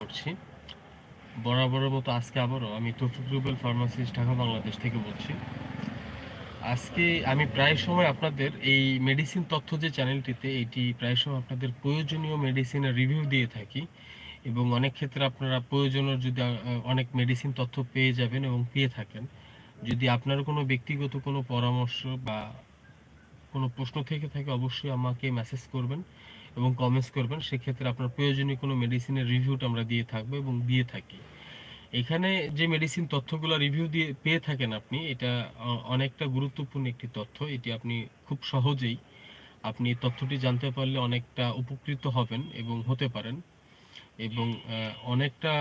করছি। বরাবরের মতো আজকে আবারও আমি তৌফিক রুবেল ফার্মাসিস্ট ঢাকা, বাংলাদেশ থেকে বলছি। আজকে আমি প্রায় সময় আপনাদের এই মেডিসিন তথ্য যে চ্যানেলটিতে, এটি প্রায় সময় আপনাদের প্রয়োজনীয় মেডিসিনের রিভিউ দিয়ে থাকি এবং অনেক ক্ষেত্রে আপনারা প্রয়োজনীয় যদি অনেক মেডিসিন তথ্য পেয়ে যাবেন এবং পেয়ে থাকেন। যদি আপনার কোনো ব্যক্তিগত কোনো পরামর্শ বা কোনো প্রশ্ন থেকে থাকে, অবশ্যই আমাকে মেসেজ করবেন। এবং কমেন্টস করবেন, সেক্ষেত্রে আপনার প্রয়োজনীয় কোনো মেডিসিনের রিভিউটা আমরা দিয়ে থাকব এবং দিয়ে থাকি। এখানে যে মেডিসিন তথ্যগুলো রিভিউ দিয়ে পেয়ে থাকেন আপনি, এটা অনেকটা গুরুত্বপূর্ণ একটি তথ্য। এটি আপনি খুব সহজেই আপনি তথ্যটি জানতে পারলে অনেকটা উপকৃত হবেন এবং হতে পারেন। এবং অনেকটা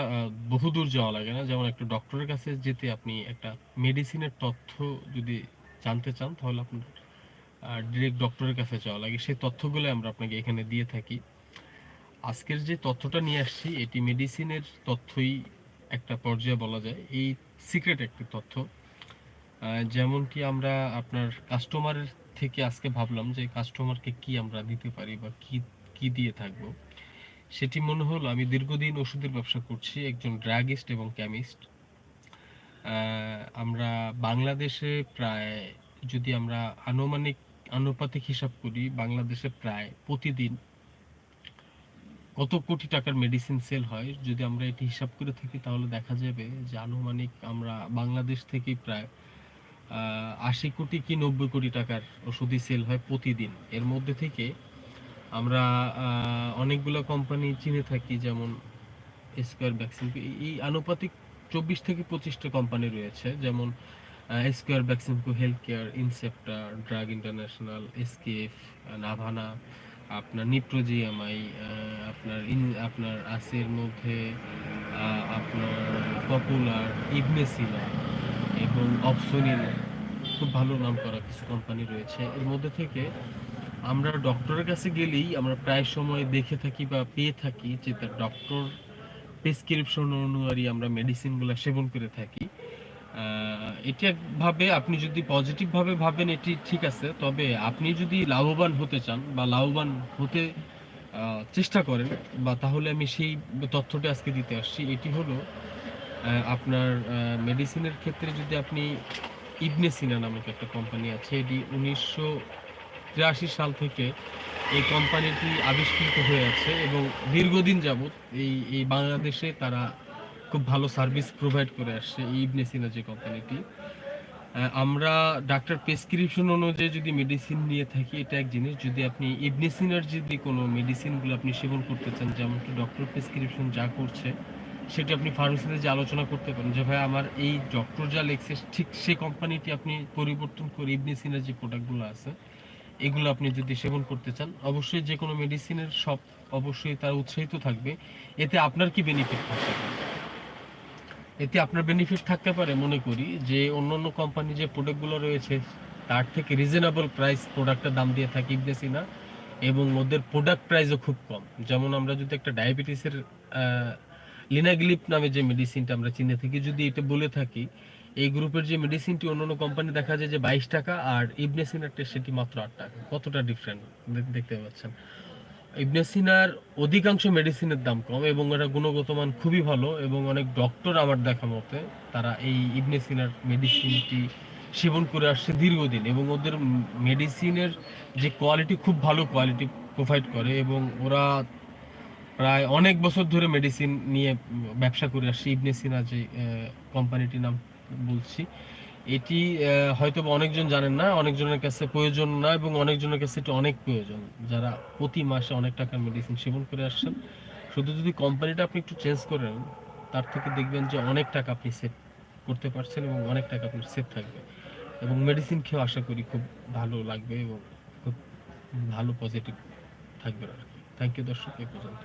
বহুদূর যাওয়া লাগে না। যেমন একটা ডক্টরের কাছে যেতে আপনি একটা মেডিসিনের তথ্য যদি জানতে চান, তাহলে আপনার ডিরেক্ট ডক্টরের কাছে যাওয়া লাগে। সেই তথ্যগুলো আমরা আপনাকে এখানে দিয়ে থাকি। আজকের যে তথ্যটা নিয়ে আসছি, এটি মেডিসিনের তথ্যই একটা পর্যায়ে বলা যায়। এই সিক্রেট একটি তথ্য। যেমনটি আমরা আপনার কাস্টমারের থেকে আজকে ভাবলাম যে কাস্টমারকে কি আমরা দিতে পারি বা কি কি দিয়ে থাকব। সেটি মনে হলো, আমি দীর্ঘদিন ওষুধের ব্যবসা করছি, একজন ড্রাগিস্ট এবং কেমিস্ট আমরা বাংলাদেশে প্রায় যদি আমরা আনুমানিক আনুপাতিক হিসাব করি, বাংলাদেশে প্রায় প্রতিদিন কত কোটি টাকার মেডিসিন সেল হয়? যদি আমরা এটি হিসাব করে থাকি, তাহলে দেখা যাবে যে আনুমানিক আমরা বাংলাদেশ থেকে প্রায় আশি কোটি কি নব্বই কোটি টাকার ওষুধই সেল হয় প্রতিদিন। এর মধ্যে থেকে আমরা অনেকগুলো কোম্পানি চিনে থাকি, যেমন স্কোয়ার ভ্যাকসিন এই আনুপাতিক চব্বিশ থেকে পঁচিশটা কোম্পানি রয়েছে, যেমন Square ভ্যাকসিনকো health care Incepta drug international SKF Navana আপনার নিপ্রোজিএমআই আপনার ইন, আপনার আছে এর মধ্যে আপনার পপুলার ইবনেসিনা এবং অপসোনিন খুব ভালো নাম করা কিছু কোম্পানি রয়েছে। এর মধ্যে থেকে আমরা ডক্টরের কাছে গেলেই আমরা প্রায় সময় দেখে থাকি বা পেয়ে থাকি যে তার ডক্টর প্রেসক্রিপশন অনুযায়ী আমরা মেডিসিনগুলো সেবন করে থাকি। এটি একভাবে আপনি যদি পজিটিভ ভাবে ভাবেন, এটি ঠিক আছে। তবে আপনি যদি লাভবান হতে চান বা লাভবান হতে চেষ্টা করেন, বা তাহলে আমি সেই তথ্যটা আজকে দিতে আসছি। এটি হলো আপনার মেডিসিনের ক্ষেত্রে যদি আপনি ইবনে সিনা নামক একটা কোম্পানি আছে, এটি উনিশশো তিরাশি সাল থেকে এই কোম্পানিটি আবিষ্কৃত হয়ে আছে এবং দীর্ঘদিন যাবত এই এই বাংলাদেশে তারা খুব ভালো সার্ভিস প্রোভাইড করে আসছে এই ইবনে সিনা যে কোম্পানিটি আমরা ডাক্তার প্রেসক্রিপশন অনুযায়ী যদি মেডিসিন নিয়ে থাকি, এটা এক জিনিস। যদি আপনি ইবনে সিনার যদি কোনো মেডিসিনগুলো আপনি সেবন করতে চান, যেমন কি ডক্টর প্রেসক্রিপশন যা করছে, সেটা আপনি ফার্মেসিতে যে আলোচনা করতে পারেন যে, ভাই, আমার এই ডক্টর যা লিখছে, ঠিক সেই কোম্পানিটি আপনি পরিবর্তন করে ইবনে সিনার যে প্রোডাক্টগুলো আছে, এগুলো আপনি যদি সেবন করতে চান, অবশ্যই যে কোনো মেডিসিনের সব অবশ্যই তার উৎসাহিত থাকবে। এতে আপনার কি বেনিফিট পারে এতে আপনার বেনিফিট থাকতে পারে, মনে করি, যে অন্য অন্য কোম্পানি যে প্রোডাক্টগুলো রয়েছে, তার থেকে রিজনেবল প্রাইস প্রোডাক্টের দাম দিয়ে থাকি ইবনেসি না, এবং ওদের প্রোডাক্ট প্রাইসও খুব কম। যেমন আমরা যদি একটা ডায়াবেটিসের লিনাগ্লিপ নামে যে মেডিসিনটা আমরা চিনে থাকি যদি এটা বলে থাকি, এই গ্রুপের যে মেডিসিনটি অন্য অন্য কোম্পানি দেখা যায় যে বাইশ টাকা আর ইবনেসিনারটা সেটি মাত্র আট টাকা। কতটা ডিফারেন্ট দেখতে পাচ্ছেন? ইবনেসিনার অধিকাংশ মেডিসিনের দাম কম এবং এটা গুণগত মান খুবই ভালো এবং অনেক ডক্টর আমার দেখা মতে তারা এই ইবনেসিনার মেডিসিনটি সেবন করে আসছে দীর্ঘদিন এবং ওদের মেডিসিনের যে কোয়ালিটি খুব ভালো কোয়ালিটি প্রোভাইড করে এবং ওরা প্রায় অনেক বছর ধরে মেডিসিন নিয়ে ব্যবসা করে আসছে ইবনেসিনা যে কোম্পানিটির নাম বলছি। এটি হয়তো অনেকজন জানেন না, অনেকজনের কাছে প্রয়োজন না এবং অনেকজনের কাছে এটি অনেক প্রয়োজন। যারা প্রতি মাসে অনেক টাকার মেডিসিন সেবন করে আসছেন, শুধু যদি কোম্পানিটা আপনি একটু চেঞ্জ করেন তার থেকে দেখবেন যে অনেক টাকা আপনি সেভ করতে পারছেন এবং অনেক টাকা আপনার সেভ থাকবে। এবং মেডিসিন খেয়েও আশা করি খুব ভালো লাগবে এবং খুব ভালো পজিটিভ থাকবে। আর কি থ্যাংক ইউ দর্শক, এই পর্যন্ত